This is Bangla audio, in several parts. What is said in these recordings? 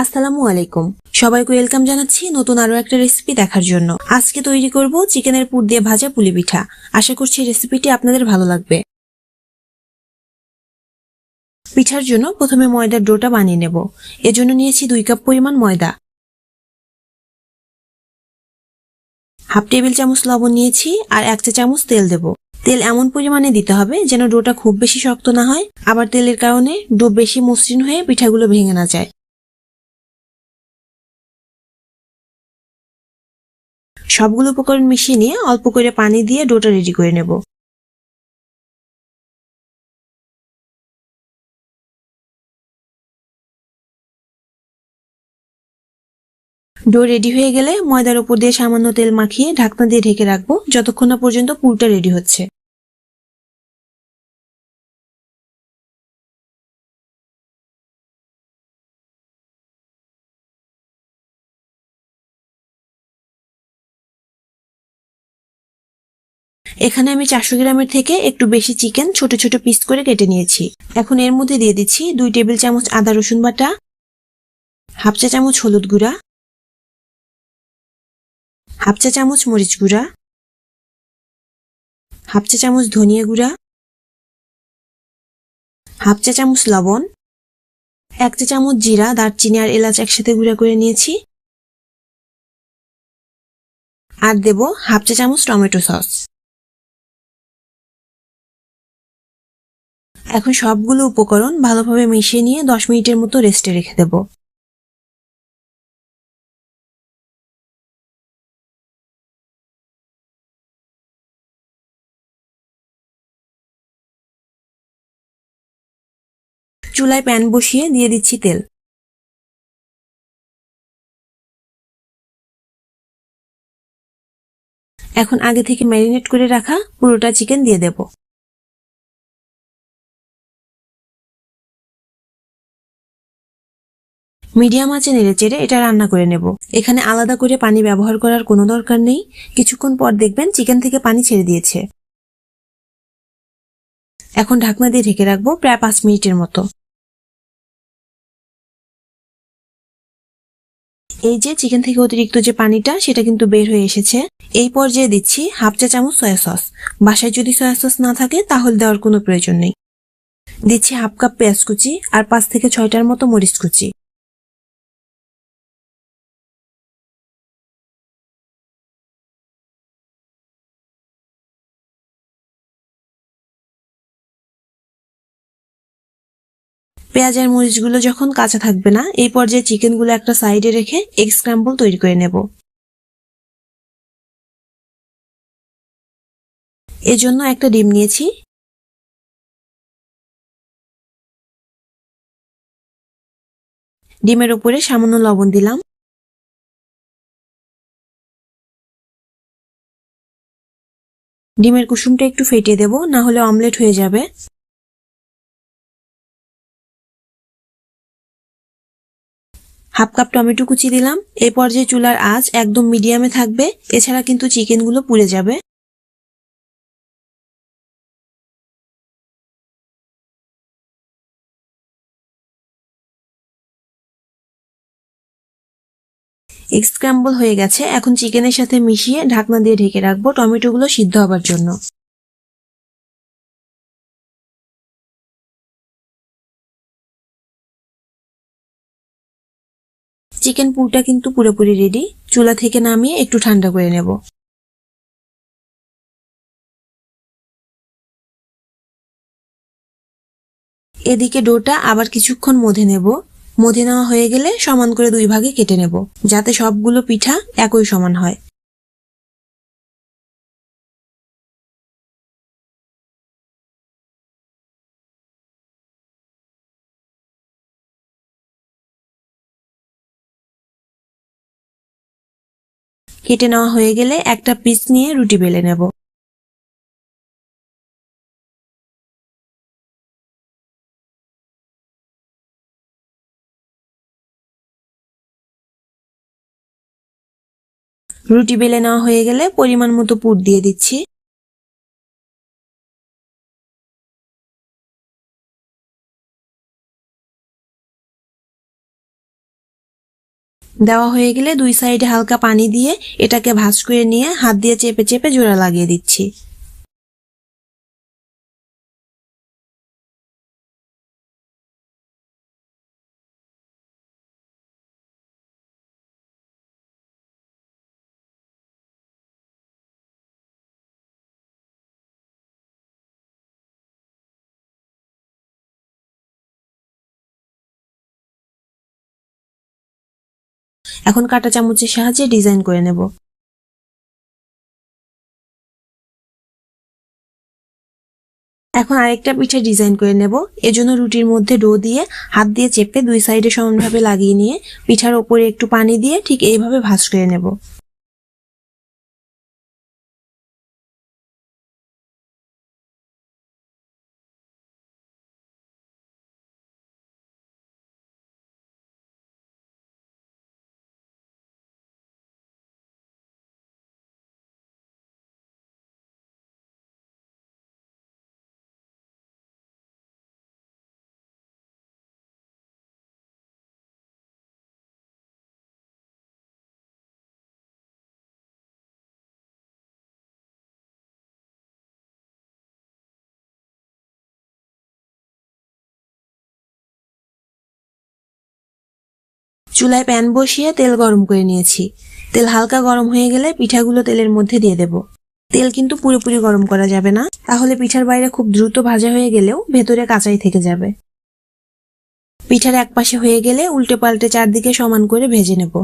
আসসালামু আলাইকুম। সবাইকে ওয়েলকাম জানাচ্ছি নতুন আরও একটা রেসিপি দেখার জন্য। আজকে তৈরি করব চিকেনের পুর দিয়ে ভাজা পুলি পিঠা। আশা করছি রেসিপিটি আপনাদের ভালো লাগবে। পিঠার জন্য প্রথমে ময়দার ডোটা বানিয়ে নেব। এজন্য নিয়েছি দুই কাপ পরিমাণ ময়দা। হাফ টেবিল চামচ লবণ নিয়েছি আর এক চা চামচ তেল দেব। তেল এমন পরিমাণে দিতে হবে যেন ডোটা খুব বেশি শক্ত না হয়। আবার তেলের কারণে ডো বেশি মসৃণ হয়ে পিঠাগুলো ভেঙে না যায়। সবগুলো উপকরণ মিশিয়ে নিয়ে অল্প করে পানি দিয়ে ডোটা রেডি করে নেব। ডো রেডি হয়ে গেলে ময়দার উপর দিয়ে সামান্য তেল মাখিয়ে ঢাকনা দিয়ে ঢেকে রাখব, যতক্ষণ না পর্যন্ত পুরটা রেডি হচ্ছে। এখানে আমি চারশো গ্রামের থেকে একটু বেশি চিকেন ছোট ছোট পিস করে কেটে নিয়েছি। এখন এর মধ্যে দিয়ে দিচ্ছি দুই টেবিল চামচ আদা রসুন বাটা, হাফ চা চামচ হলুদ গুঁড়া, হাফ চা চামচ মরিচ গুঁড়া, হাফ চা চামচ ধনিয়া গুঁড়া, হাফ চা চামচ লবণ, এক চা চামচ জিরা, দারচিনি আর এলাচ একসাথে গুঁড়া করে নিয়েছি। আর দেব হাফ চা চামচ টমেটো সস। এখন সবগুলো উপকরণ ভালোভাবে মিশিয়ে নিয়ে দশ মিনিটের মতো রেস্টে রেখে দেব। চুলায় প্যান বসিয়ে দিয়ে দিচ্ছি তেল। এখন আগে থেকে ম্যারিনেট করে রাখা পুরোটা চিকেন দিয়ে দেব। মিডিয়াম আঁচে নেড়ে চেড়ে এটা রান্না করে নেব। এখানে আলাদা করে পানি ব্যবহার করার কোনো দরকার নেই। কিছুক্ষণ পর দেখবেন চিকেন থেকে পানি ছেড়ে দিয়েছে। এখন ঢাকনা দিয়ে ঢেকে রাখব প্রায় পাঁচ মিনিটের মতো। এই যে চিকেন থেকে অতিরিক্ত যে পানিটা, সেটা কিন্তু বের হয়ে এসেছে। এই পর্যায়ে দিচ্ছি হাফ চা চামচ সয়া সস। বাসায় যদি সয়া সস না থাকে, তাহলে দেওয়ার কোনো প্রয়োজন নেই। দিচ্ছি হাফ কাপ পেঁয়াজ কুচি আর পাঁচ থেকে ছয়টার মতো মরিচ কুচি। পেঁয়াজ আর মরিচগুলো যখন কাঁচা থাকবে না, এই পর্যায়ে চিকেনগুলো একটা সাইডে রেখে এগ স্ক্র্যাম্বল তৈরি করে নেব। এজন্য একটা ডিম নিয়েছি। ডিমের উপরে সামান্য লবণ দিলাম। ডিমের কুসুমটা একটু ফেটিয়ে দেব, না হলে অমলেট হয়ে যাবে। হাফ কাপ টমেটো কুচি দিলাম। এই পর্যায়ে চুলার আঁচ একদম মিডিয়ামে থাকবে। এছাড়া কিন্তু চিকেনগুলো পুড়ে যাবে। স্ক্র্যাম্বল হয়ে গেছে। এখন চিকেনের সাথে মিশিয়ে ঢাকনা দিয়ে ঢেকে রাখব টমেটোগুলো সিদ্ধ হবার জন্য। চিকেন পুরটা কিন্তু পুরোপুরি রেডি চুলা থেকে নামিয়ে একটু ঠান্ডা করে নেব। এদিকে ডোটা আবার কিছুক্ষণ মধে নেব। মধে নেওয়া হয়ে গেলে সমান করে দুই ভাগে কেটে নেব, যাতে সবগুলো পিঠা একই সমান হয়। কেটে নেওয়া হয়ে গেলে একটা পিস নিয়ে রুটি বেলে নেব। রুটি বেলে নেওয়া হয়ে গেলে পরিমাণ মতো পুর দিয়ে দিচ্ছি। দেওয়া হয়ে গেলে দুই সাইডে হালকা পানি দিয়ে এটাকে ভাঁজ করে নিয়ে হাত দিয়ে চেপে চেপে জোড়া লাগিয়ে দিচ্ছি। এখন কাটা চামচের সাহায্যে ডিজাইন করে নেব। এখন আরেকটা পিঠে ডিজাইন করে নেব। এজন্য রুটির মধ্যে ডো দিয়ে হাত দিয়ে চেপে দুই সাইডে সমানভাবে লাগিয়ে নিয়ে পিঠার ওপরে একটু পানি দিয়ে ঠিক এইভাবে ভাঁজ করে নেব। চুলায় প্যান বসিয়ে তেল গরম করে নিয়েছি। তেল হালকা গরম হয়ে গেলে পিঠাগুলো তেলের মধ্যে দিয়ে দেব। তেল কিন্তু পুরোপুরি গরম করা যাবে না। তাহলে পিঠার বাইরে খুব দ্রুত ভাজা হয়ে গেলেও ভেতরে কাঁচাই থেকে যাবে। পিঠার একপাশে হয়ে গেলে উল্টে পাল্টে চারদিকে সমান করে ভেজে নেব।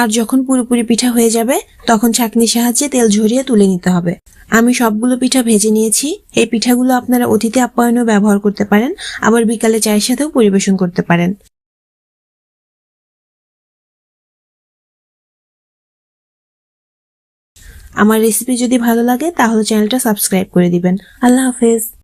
আর যখন পুরোপুরি পিঠা হয়ে যাবে, তখন ছাঁকনির সাহায্যে তেল ঝরিয়ে তুলে নিতে হবে। আমি সবগুলো পিঠা ভেজে নিয়েছি। এই পিঠাগুলো আপনারা অতিথি আপ্যায়নেও ব্যবহার করতে পারেন, আবার বিকালে চায়ের সাথেও পরিবেশন করতে পারেন। আমার রেসিপি যদি ভালো লাগে, তাহলে চ্যানেলটা সাবস্ক্রাইব করে দিবেন। আল্লাহ হাফেজ।